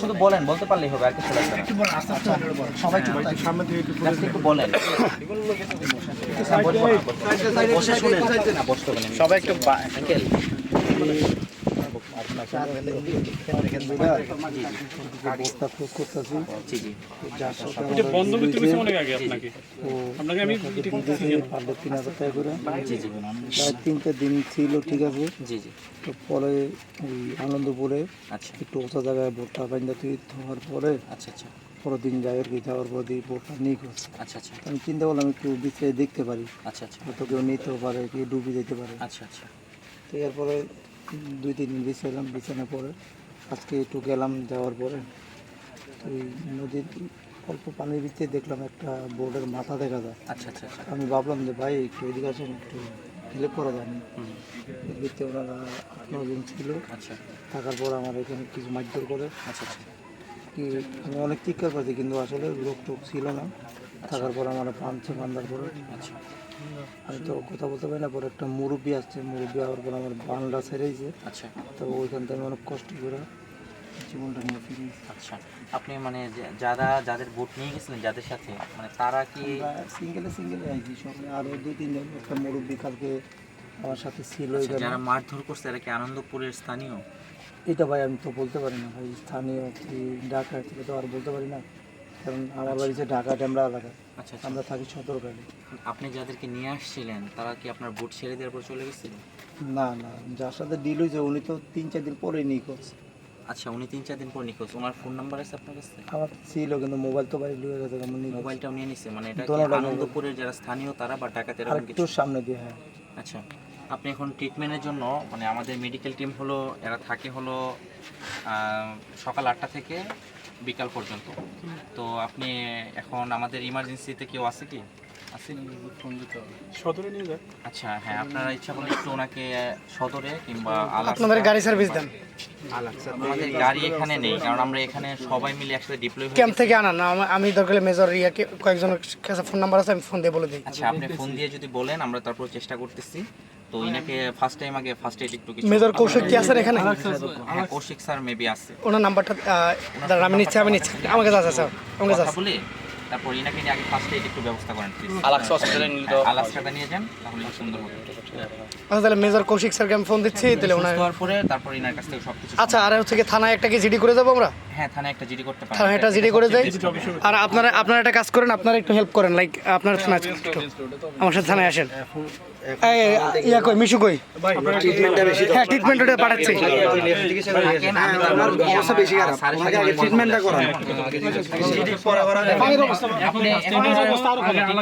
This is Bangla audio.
শুধু বলেন বলতে পারলেই হবে আর কিছু লাগবে সবাই চুপ সামনে থেকে একটু বলেন হ্যাঁ। সবাই একটু বন্ধ গেছে তিনটে দিন ছিল ঠিক আছে? জি জি। তো পরে ওই আনন্দপুরে আচ্ছা। একটু ওচা জায়গায় ভোটটা বাইন্দা তুই হওয়ার পরে আচ্ছা আচ্ছা। পরের দিন যাই আর কি যাওয়ার পর দিয়ে ভোটটা নিখোঁজ আচ্ছা আচ্ছা। আমি চিন্তা করলাম একটু বিচে দেখতে পারি। আচ্ছা আচ্ছা। হয়তো কেউ নিতেও পারে কেউ ডুবে যেতে পারে। আচ্ছা আচ্ছা। তো এরপরে দুই তিন দিন বিছাইলাম বিছানোর পরে। আজকে একটু গেলাম যাওয়ার পরে ওই নদীর অল্প পানির ভিতরে দেখলাম একটা বোর্ডের মাথা দেখা যায়। আচ্ছা আচ্ছা আচ্ছা। আমি ভাবলাম যে ভাই একটু এদিকে আসেন একটু হেল্প করা যায় হুম, এর ভিতরে ওনারা আট নজন ছিল। আচ্ছা। থাকার পর আমার এখানে কিছু মারধর করে। আচ্ছা আচ্ছা। কি আমি অনেক চিৎকার পাচ্ছি কিন্তু আসলে লোক টোক ছিল না। থাকার পর আমার পাঁচশো বান্ধার পরে। আচ্ছা। আমি তো কথা বলতে পারি না পরে একটা মুরব্বী আসছে মুরব্বী হওয়ার পর আমার বানটা ছেড়েছে আচ্ছা। তো ওইখান থেকে অনেক কষ্ট করে জীবনটা নিয়ে ফিরেছি আচ্ছা আপনি মানে যারা যাদের ভোট নিয়ে গেছিলেন যাদের সাথে মানে তারা কি সিঙ্গেলে সিঙ্গেলে আইছি সঙ্গে আরও দুই তিনজন একটা মুরব্বী কালকে আমার সাথে ছিল আচ্ছা, যারা মারধর করছে এরা কি আনন্দপুরের স্থানীয়? এটা ভাই আমি তো বলতে পারি না ভাই স্থানীয় কি ঢাকা থেকে তো আর বলতে পারি না। কারণ আমার বাড়ি হচ্ছে ঢাকা ডেমরা এলাকা আচ্ছা আচ্ছা। আমরা থাকি সতর্কালে আপনি যাদেরকে নিয়ে আসছিলেন তারা কি আপনার ভোট ছেড়ে দেওয়ার পর চলে গেছিলেন না না। যার সাথে ডিল হয়েছে উনি তো তিন চার দিন পরেই নিখোঁজ। আচ্ছা উনি তিন চার দিন পর নিখোঁজ। ওনার ফোন নাম্বার আছে আপনার কাছে? আমার ছিল কিন্তু মোবাইল তো বাড়ি লুয়ে গেছে মোবাইলটাও নিয়ে নিছে মানে এটা কি আনন্দপুরের যারা স্থানীয় তারা বা ডাকাতের একটু সামনে দিয়ে হ্যাঁ। আচ্ছা আপনি এখন ট্রিটমেন্টের জন্য মানে আমাদের মেডিকেল টিম হলো এরা থাকে হলো আহ, সকাল আটটা থেকে বিকাল পর্যন্ত। তো আপনি এখন আমাদের ইমার্জেন্সিতে কেউ আছে কি? আছে সদরে নিয়ে যায় আচ্ছা হ্যাঁ আপনারা ইচ্ছা করলে একটু ওনাকে সদরে কিংবা আপনাদের গাড়ি সার্ভিস দেন। আমাদের গাড়ি এখানে নেই কারণ আমরা এখানে সবাই মিলে একসাথে ডিপ্লয় ক্যাম্প থেকে আনা না আমি- দরকার মেজর ইয়াকে কয়েকজনের কাছে ফোন নাম্বার আছে আমি ফোন দিয়ে বলে দিই। আচ্ছা আপনি ফোন দিয়ে যদি বলেন আমরা তারপর চেষ্টা করতেছি। তো ইনাকে ফার্স্ট টাইম আগে ফার্স্ট এড একটু কিছু মেজর কৌশিক কি আছেন এখানে? হ্যাঁ কৌশিক স্যার মেবি আছে। ওনার নাম্বারটা আমি নিচ্ছি আমি নিচ্ছি। আমাকে কাছে স্যার। আমাকে আছে বলে? তারপর ইনাকে নিয়ে আগে ফার্স্ট একটু ব্যবস্থা করেন প্লিজ আলাক্সা হসপিটালে নিলে তো আলাস্কাটা নিয়ে যান তাহলে সুন্দর হবে আচ্ছা তাহলে মেজর কৌশিক স্যারকে আমি ফোন দিচ্ছি তাহলে ওনার পরে তারপর ইনার কাছ থেকে সবকিছু আচ্ছা আর হচ্ছে কি থানায় একটা কি জিডি করে যাব আমরা? হ্যাঁ থানায় একটা জিডি করতে পারেন। থানায় একটা জিডি করে যাই। আর আপনারা আপনারা একটা কাজ করেন আপনারা একটু হেল্প করেন লাইক আপনার থানায় আমার সাথে থানায় আসেন। ইয়া কই মিশু কই? হ্যাঁ ট্রিটমেন্ট ওটা পাঠাচ্ছি। ট্রিটমেন্টটা করান। আপনি এখন